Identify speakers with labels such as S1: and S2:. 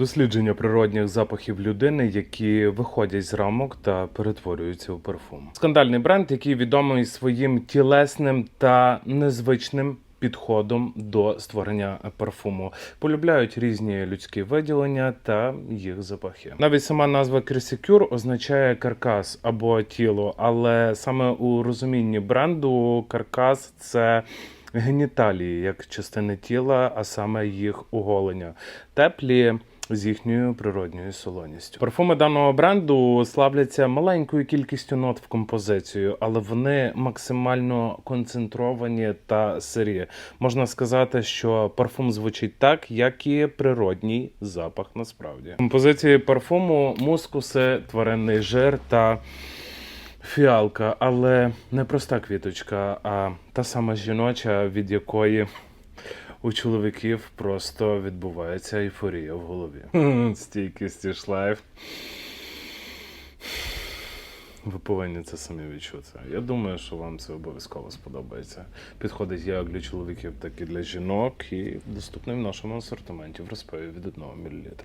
S1: Дослідження природних запахів людини, які виходять з рамок та перетворюються у парфум. Скандальний бренд, який відомий своїм тілесним та незвичним. Підходом до створення парфуму полюбляють різні людські виділення та їх запахи. Навіть сама назва Кресікюр означає каркас або тіло, але саме у розумінні бренду каркас це геніталії як частини тіла, а саме їх оголення, теплі з їхньою природньою солоністю. Парфуми даного бренду славляться маленькою кількістю нот в композицію, але вони максимально концентровані та сирі. Можна сказати, що парфум звучить так, як і природній запах насправді. Композиції парфуму мускуси, тваринний жир та фіалка, але не проста квіточка, а та сама жіноча, від якої у чоловіків просто відбувається ейфорія в голові. Стійкість і шлайф. Ви повинні це самі відчути. Я думаю, що вам це обов'язково сподобається. Підходить як для чоловіків, так і для жінок, і доступний в нашому асортименті в розпиві від 1 мл.